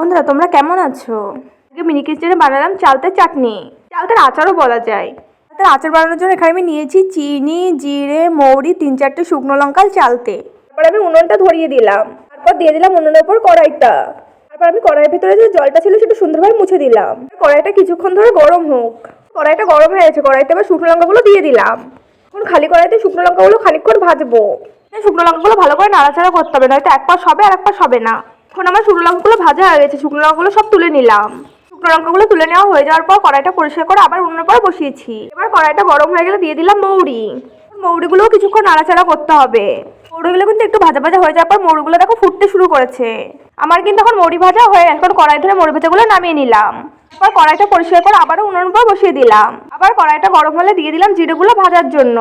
বন্ধুরা, তোমরা কেমন আছো? আজকে মিনি কিচেনে বানালাম চালতের চাটনি। চালতের আচারও বলা যায়। চালতের আচার বানানোর জন্য এখানে আমি নিয়েছি চিনি, জিরে, মৌরি, তিন চারটে শুকনো লঙ্কা চালতে। তারপর আমি উনুনটা ধরিয়ে দিলাম। তারপর দিয়ে দিলাম উনুনের উপর কড়াইটা। তারপর আমি কড়াইয়ের ভিতরে যে জলটা ছিল সেটা সুন্দরভাবে মুছে দিলাম। কড়াইটা কিছুক্ষণ ধরে গরম হোক। কড়াইটা গরম হয়ে গেছে, কড়াইতে আবার শুকনো লঙ্কাগুলো দিয়ে দিলাম। এখন খালি কড়াইতে শুকনো লঙ্কাগুলো খানিকক্ষণ ভাজবো। শুকনো লঙ্কাগুলো ভালো করে নাড়াচাড়া করতে হবে, নয়তো এক পাশ হবে আর এক পাশ হবে না। এখন আমার শুকনো লঙ্কাগুলো ভাজা হয়ে গেছে, শুকনো লঙ্কাগুলো সব তুলে নিলাম। শুকনো লঙ্কাগুলো তুলে নেওয়া হয়ে যাওয়ার পর কড়াইটা পরিষ্কার করে আবার উনুনের পর বসিয়েছি। এবার কড়াইটা গরম হয়ে গেলে দিয়ে দিলাম মৌরি। মৌরিগুলোও কিছুক্ষণ নাড়াচাড়া করতে হবে। মৌরিগুলো কিন্তু একটু ভাজা ভাজা হয়ে যাওয়ার পর মৌরিগুলো দেখো ফুটতে শুরু করেছে। আমার কিন্তু এখন মৌরি ভাজা হয়ে এখন কড়াই ধরে মৌরি ভাজাগুলো নামিয়ে নিলাম। এবার কড়াইটা পরিষ্কার করে আবারও উনুনের পর বসিয়ে দিলাম। আবার কড়াইটা গরম হলে দিয়ে দিলাম জিরেগুলো ভাজার জন্য।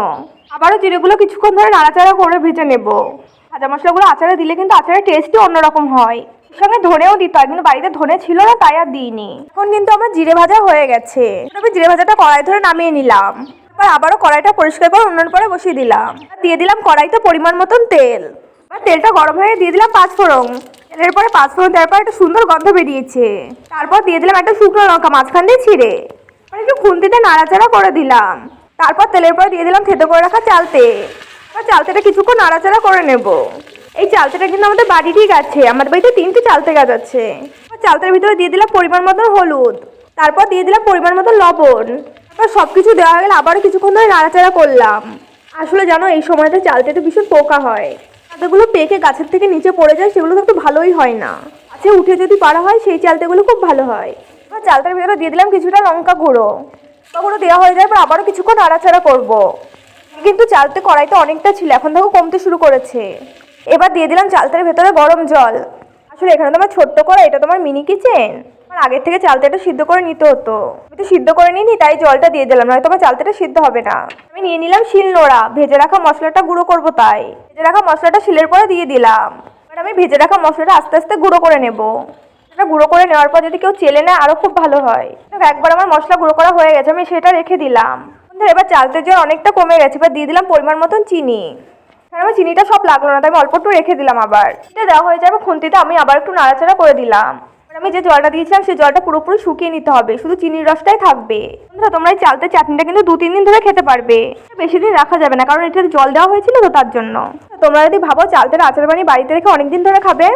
আবারও জিরেগুলো কিছুক্ষণ ধরে নাড়াচাড়া করে ভেজে নেব। ভাজা মশলাগুলো আচারে দিলে কিন্তু আচারের টেস্টই অন্যরকম হয়। সঙ্গে ধনেও দিতে হয়, কিন্তু বাড়িতে ধনে ছিল না, তাই আর দিইনি। এখন কিন্তু আমার জিরে ভাজা হয়ে গেছে। আমি জিরে ভাজাটা কড়াই ধরে নামিয়ে নিলাম। এবার আবারও কড়াইটা পরিষ্কার করে উনুনের পরে বসিয়ে দিলাম। দিয়ে দিলাম কড়াইতে পরিমাণ মতন তেল। এবার তেলটা গরম হয়ে দিয়ে দিলাম পাঁচ ফোড়ন তেলের পরে পাঁচ ফোড়ন দেওয়ার পর একটা সুন্দর গন্ধ বেরিয়েছে। তারপর দিয়ে দিলাম একটা শুকনো লঙ্কা মাঝখান দিয়ে ছিঁড়ে। একটু খুন্তিতে নাড়াচাড়া করে দিলাম। তারপর তেলের পরে দিয়ে দিলাম থেতো করে রাখা চালতে চালতেটা কিছুক্ষণ নাড়াচাড়া করে নেব। এই চালতেটা কিন্তু আমাদের বাড়িরই গাছে আমাদের বাড়িতে তিনটে চালতে গাছ আছে। চালতের ভিতরে দিয়ে দিলাম পরিমাণ মতন হলুদ, তারপর দিয়ে দিলাম পরিমাণ মতন লবণ। তারপর সব কিছু দেওয়া হয়ে গেলে, আবারও কিছুক্ষণ ধরে নাড়াচাড়া করলাম। আসলে জানো, এই সময়তে চালতেতে ভীষণ পোকা হয়। চালতেগুলো পেকে গাছের থেকে নিচে পড়ে যায়, সেগুলো তো একটু ভালোই হয় না। গাছে উঠে যদি পারা হয়, সেই চালতেগুলো খুব ভালো হয়। এবার চালতের ভিতরে দিয়ে দিলাম কিছুটা লঙ্কা গুঁড়ো। লঙ্কা গুঁড়ো দেওয়া হয়ে যায় পর আবারও কিছুক্ষণ নাড়াচাড়া করব। কিন্তু চালতে কড়াইতে অনেকটা ছিল, এখন দেখো কমতে শুরু করেছে। এবার দিয়ে দিলাম চালতের ভেতরে গরম জল। আসলে এখানে তোমার ছোট্ট করা এটা তোমার মিনি কিচেন আমার আগের থেকে চালতেটা সিদ্ধ করে নিতে হতো। আমি তো সিদ্ধ করে নিইনি, তাই জলটা দিয়ে দিলাম নয় তোমার চালতেটা সিদ্ধ হবে না। আমি নিয়ে নিলাম শিল নোড়া, ভেজে রাখা মশলাটা গুঁড়ো করব তাই। ভেজে রাখা মশলাটা শিলের পরে দিয়ে দিলাম। এবার আমি ভেজে রাখা মশলাটা আস্তে আস্তে গুঁড়ো করে নেব। সেটা গুঁড়ো করে নেওয়ার পর যদি কেউ চেলে নেয় আরও খুব ভালো হয়। একবার আমার মশলা গুঁড়ো করা হয়ে গেছে, আমি সেটা রেখে দিলাম। বন্ধুরা, এবার চালতে জল অনেকটা কমে গেছে। এবার দিয়ে দিলাম পরিমাণ মতন চিনি। আমার চিনিটা সব লাগল না তাই আমি অল্প একটু রেখে দিলাম আবার। এটা দেওয়া হয়ে যাবে খুন্তিতে আমি আবার একটু নাড়াচাড়া করে দিলাম। আমি যে জলটা দিয়েছিলাম সেই জলটা পুরোপুরি শুকিয়ে নিতে হবে। শুধু চিনির রসটাই থাকবে। বন্ধুরা তোমরা এই চালতে চাটনিটা কিন্তু দু তিন দিন ধরে খেতে পারবে। বেশি দিন রাখা যাবে না কারণ এটাতে জল দেওয়া হয়েছিল তো তার জন্য। তোমরা যদি ভাবো চালতের আচার বাড়িতে রেখে অনেকদিন ধরে খাবে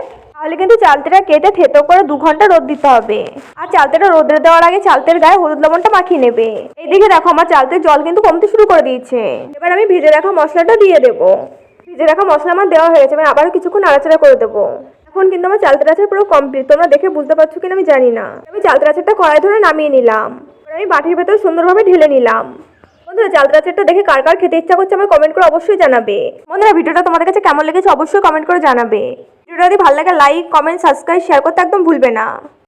তাহলে কিন্তু চালতেটা কেটে থেতো করে দু ঘণ্টা রোদ দিতে হবে। আর চালতেটা রোদে দেওয়ার আগে চালতের গায়ে হলুদ লবণটা মাখিয়ে নেবে। এইদিকে দেখো আমার চালতের জল কিন্তু কমতে শুরু করে দিয়েছে। এবার আমি ভেজে রাখা মশলাটা দিয়ে দেবো। ভেজে রাখা মশলা আমার দেওয়া হয়ে গেছে আমি আবারও কিছুক্ষণ নাড়াচাড়া করে দেবো। এখন কিন্তু আমার চালতে আচার পুরো কমপ্লিট তোমরা দেখে বুঝতে পারছ কিনা আমি জানি না। আমি চালতে আচারটা কড়াই ধরে নামিয়ে নিলাম। আমি বাটির ভেতর সুন্দরভাবে ঢেলে নিলাম। বন্ধুরা চালতা আচারটা দেখে কার কার খেতে ইচ্ছা করছে আমাকে কমেন্ট করে অবশ্যই জানাবে। বন্ধুরা, ভিডিওটা তোমাদের কাছে কেমন লেগেছে অবশ্যই কমেন্ট করে জানাবে। ভিডিওটা যদি ভালো লাগে লাইক কমেন্ট সাবস্ক্রাইব শেয়ার করতে একদম ভুলবে না।